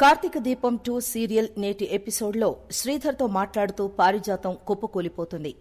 కార్తీక దీపం two serial నేటి ఎపిసోడ్లో శ్రీధర్తో మాట్లాడుతూ పారిజాతం కుప్పకూలిపోతుంది.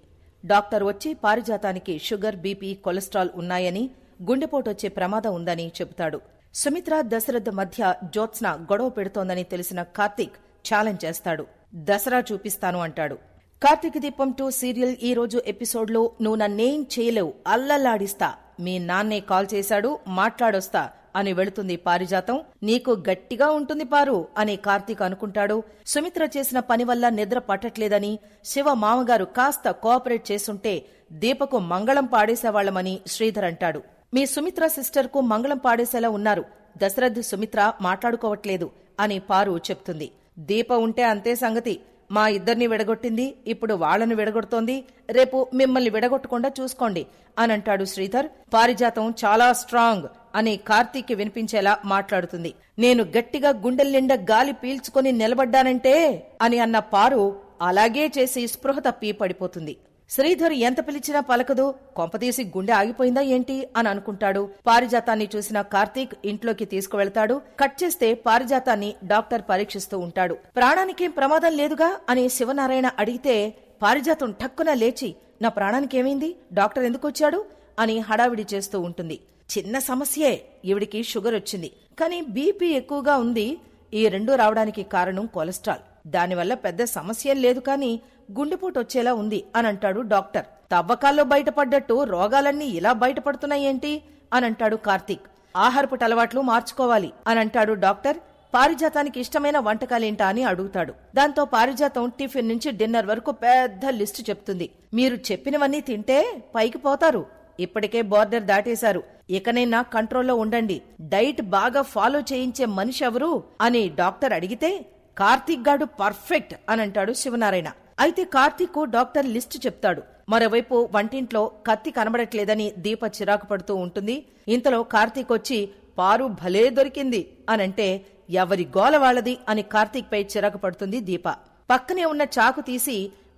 డాక్టర్ వచ్చి పారిజాతానికి షుగర్ బీపీ కొలెస్ట్రాల్ ఉన్నాయని గుండెపోటొచ్చే ప్రమాదం ఉందని చెబుతాడు. సుమిత్ర దశరథ్ మధ్య జ్యోత్స్న గొడవ పెడుతోందని తెలిసిన కార్తీక్ ఛాలెంజ్ చేస్తాడు. దసరా చూపిస్తాను అంటాడు. కార్తీక దీపం టూ సీరియల్ ఈ రోజు ఎపిసోడ్లో నువ్వు నన్నేం చేయలేవు అల్లల్లాడిస్తా. మీ నాన్నే కాల్ చేశాడు మాట్లాడొస్తా. అని వెళుతుంది పారిజాతం. నీకు గట్టిగా ఉంటుంది పారు అని కార్తీక్ అనుకుంటాడు. సుమిత్ర చేసిన పని వల్ల నిద్ర పట్టట్లేదని శివ మామగారు కాస్త కోఆపరేట్ చేసుంటే దీపకు మంగళం పాడేసేవాళ్ళమని శ్రీధర్ అంటాడు. మీ సుమిత్ర సిస్టర్కు మంగళం పాడేసేలా ఉన్నారు. దశరథ్ సుమిత్ర మాట్లాడుకోవట్లేదు అని పారు చెప్తుంది. దీప ఉంటే అంతే సంగతి. మా ఇద్దరిని విడగొట్టింది ఇప్పుడు వాళ్ళను విడగొడుతోంది. రేపు మిమ్మల్ని విడగొట్టకుండా చూసుకోండి అని అంటాడు శ్రీధర్. పారిజాతం చాలా స్ట్రాంగ్. అని కార్తీక్ వినిపించేలా మాట్లాడుతుంది. నేను గట్టిగా గుండెల నిండా గాలి పీల్చుకొని నిలబడ్డానంటే అని అన్న పారు అలాగే చేసి స్పృహ తప్పి పడిపోతుంది. శ్రీధర్ ఎంత పిలిచినా పలకదు కొంపదీసి గుండె ఆగిపోయిందా ఏంటి అని అనుకుంటాడు. పారిజాతాన్ని చూసిన కార్తీక్ ఇంట్లోకి తీసుకువెళ్తాడు. కట్ చేస్తే పారిజాతాన్ని డాక్టర్ పరీక్షిస్తూ ఉంటాడు. ప్రాణానికేం ప్రమాదం లేదుగా అని శివనారాయణ అడిగితే పారిజాతం ఠక్కున లేచి నా ప్రాణానికేమైంది? డాక్టర్ ఎందుకు వచ్చాడు? అని హడావిడి చేస్తూ ఉంటుంది. చిన్న సమస్యే ఈవిడికి షుగర్ వచ్చింది. కానీ బీపీ ఎక్కువగా ఉంది. ఈ రెండు రావడానికి కారణం కొలెస్ట్రాల్. దానివల్ల పెద్ద సమస్యేం లేదు కానీ గుండెపోటు వచ్చేలా ఉంది అని అంటాడు డాక్టర్. తవ్వకాల్లో బయటపడ్డట్టు రోగాలన్నీ ఇలా బయటపడుతున్నాయేంటి అని అంటాడు కార్తీక్. ఆహారపు అలవాట్లు మార్చుకోవాలి అని అంటాడు డాక్టర్. పారిజాతానికి ఇష్టమైన వంటకాలేంటా అని అడుగుతాడు. దాంతో పారిజాతం టిఫిన్ నుంచి డిన్నర్ వరకు పెద్ద లిస్టు చెప్తుంది. మీరు చెప్పినవన్నీ తింటే పైకి పోతారు. ఇప్పటికే బోర్డర్ దాటేశారు. ఇకనైనా కంట్రోల్లో ఉండండి. డైట్ బాగా ఫాలో చేయించే మనిషి ఎవరు అని డాక్టర్ అడిగితే కార్తీక్ గాడు పర్ఫెక్ట్ అని అంటాడు శివనారాయణ. అయితే కార్తీక్ డాక్టర్ లిస్ట్ చెప్తాడు. మరోవైపు వంటింట్లో కత్తి కనబడట్లేదని దీప చిరాకు పడుతూ ఉంటుంది. ఇంతలో కార్తీక్ వచ్చి పారు భలే దొరికింది అనంటే ఎవరి గోల వాళ్ళది అని కార్తీక్ పై చిరాకు పడుతుంది దీప. పక్కనే ఉన్న చాకు తీసి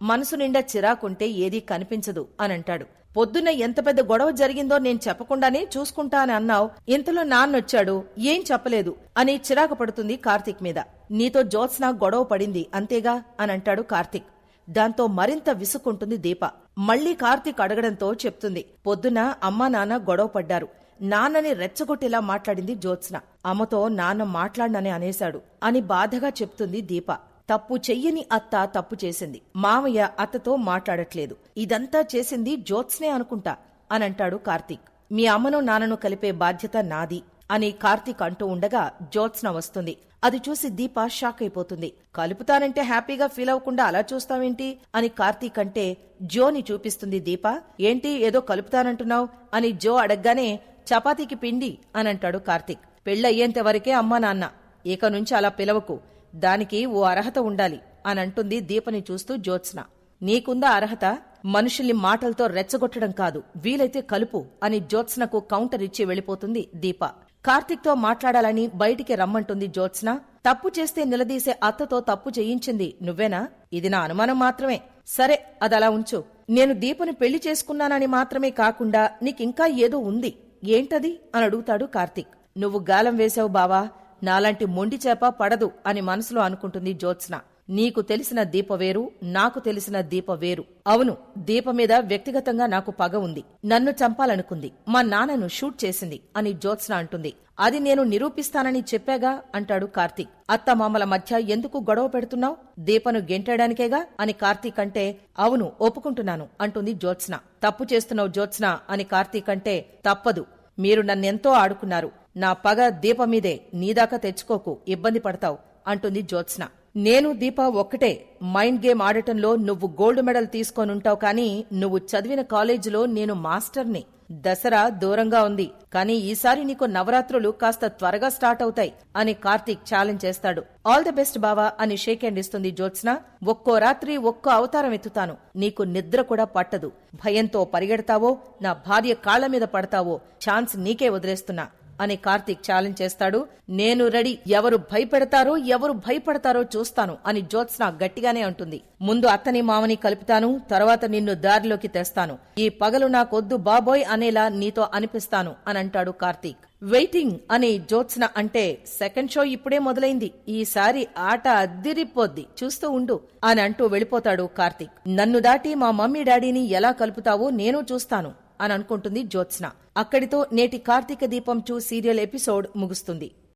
మనసు నిండా చిరాకుంటే ఏదీ కనిపించదు అనంటాడు. పొద్దున్న ఎంత పెద్ద గొడవ జరిగిందో నేను చెప్పకుండానే చూసుకుంటా అని అన్నావు. ఇంతలో నాన్నొచ్చాడు. ఏం చెప్పలేదు అని చిరాకు పడుతుంది కార్తిక్ మీద. నీతో జ్యోత్స్న గొడవ పడింది అంతేగా? అని అంటాడు కార్తిక్. దాంతో మరింత విసుక్కుంటుంది దీప. మళ్ళీ కార్తీక్ అడగడంతో చెప్తుంది. పొద్దున అమ్మా నాన్న గొడవ పడ్డారు. నాన్నని రెచ్చగొట్టేలా మాట్లాడింది జ్యోత్స్న. అమ్మతో నాన్న మాట్లాడనని అనేశాడు అని బాధగా చెప్తుంది దీప. తప్పు చెయ్యని అత్త తప్పు చేసింది. మామయ్య అత్తతో మాట్లాడట్లేదు. ఇదంతా చేసింది జ్యోత్స్నే అనుకుంటా అనంటాడు కార్తీక్. మీ అమ్మను నాన్నను కలిపే బాధ్యత నాది అని కార్తీక్ అంటూ ఉండగా జ్యోత్స్న వస్తుంది. అది చూసి దీప షాక్ అయిపోతుంది. కలుపుతానంటే హ్యాపీగా ఫీల్ అవ్వకుండా అలా చూస్తావేంటి? అని కార్తీక్ అంటే జోని చూపిస్తుంది దీప. ఏంటి ఏదో కలుపుతానంటున్నావు? అని జో అడగగానే చపాతీకి పిండి అని అంటాడు కార్తీక్. పెళ్ళయ్యేంత వరకే అమ్మా నాన్న ఇక నుంచి అలా పిలవకు. దానికి ఓ అర్హత ఉండాలి అనంటుంది దీపని చూస్తూ జ్యోత్స్న. నీకుందా అర్హత? మనుషుల్ని మాటలతో రెచ్చగొట్టడం కాదు. వీలైతే కలుపు అని జ్యోత్స్నకు కౌంటర్ ఇచ్చి వెళ్ళిపోతుంది దీప. కార్తీక్తో మాట్లాడాలని బయటికి రమ్మంటుంది జ్యోత్స్న. తప్పు చేస్తే నిలదీసే అత్తతో తప్పు చేయించింది నువ్వేనా? ఇది నా అనుమానం మాత్రమే. సరే అదలా ఉంచు. నేను దీపని పెళ్ళి చేసుకున్నానని మాత్రమే కాకుండా నీకింకా ఏదో ఉంది. ఏంటది? అని అడుగుతాడు కార్తీక్. నువ్వు గాలం వేశావు బావా. నాలాంటి మొండి చేప పడదు అని మనసులో అనుకుంటుంది జ్యోత్స్న. నీకు తెలిసిన దీప వేరు నాకు తెలిసిన దీప వేరు. అవును దీప మీద వ్యక్తిగతంగా నాకు పగ ఉంది. నన్ను చంపాలనుకుంది. మా నాన్నను షూట్ చేసింది అని జ్యోత్స్న అంటుంది. అది నేను నిరూపిస్తానని చెప్పాగా అంటాడు కార్తీక్. అత్తమామల మధ్య ఎందుకు గొడవ పెడుతున్నావు? దీపను గెంటడానికేగా అని కార్తీక్ అంటే అవును ఒప్పుకుంటున్నాను అంటుంది జ్యోత్స్న. తప్పు చేస్తున్నావు జ్యోత్స్న అని కార్తీక్ అంటే తప్పదు. మీరు నన్నెంతో ఆడుకున్నారు. నా పగ దీపమీదే నీదాకా తెచ్చుకోకు ఇబ్బంది పడతావు అంటుంది జ్యోత్స్న. నేను దీప ఒక్కటే మైండ్ గేమ్ ఆడటంలో నువ్వు గోల్డ్ మెడల్ తీసుకొనుంటావు కానీ నువ్వు చదివిన కాలేజీలో నేను మాస్టర్ని. దసరా దూరంగా ఉంది కానీ ఈసారి నీకు నవరాత్రులు కాస్త త్వరగా స్టార్ట్ అవుతాయి అని కార్తీక్ ఛాలెంజ్ చేస్తాడు. ఆల్ ది బెస్ట్ బావా అని షేక్ హ్యాండ్ ఇస్తుంది జ్యోత్స్న. ఒక్కో రాత్రి ఒక్కో అవతారం ఎత్తుతాను. నీకు నిద్ర కూడా పట్టదు. భయంతో పరిగెడతావో నా భార్య కాళ్ళ మీద పడతావో ఛాన్స్ నీకే వదిలేస్తున్నా. అని కార్తీక్ ఛాలెంజ్ చేస్తాడు. నేను రెడీ. ఎవరు భయపెడతారో ఎవరు భయపడతారో చూస్తాను అని జ్యోత్స్న గట్టిగానే అంటుంది. ముందు అత్తని మామని కలుపుతాను. తర్వాత నిన్ను దారిలోకి తెస్తాను. ఈ పగలు నాకొద్దు బాబోయ్ అనేలా నీతో అనిపిస్తాను అని అంటాడు కార్తీక్. వెయిటింగ్ అని జ్యోత్స్న అంటే సెకండ్ షో ఇప్పుడే మొదలైంది. ఈసారి ఆట అద్దిరిపోద్ది. చూస్తూ ఉండు అని అంటూ వెళ్ళిపోతాడు కార్తీక్. నన్ను దాటి మా మమ్మీ డాడీని ఎలా కలుపుతావో నేను చూస్తాను. అని అనుకుంటుంది జ్యోత్స్న. అక్కడితో నేటి కార్తీక దీపం టూ సీరియల్ ఎపిసోడ్ ముగుస్తుంది.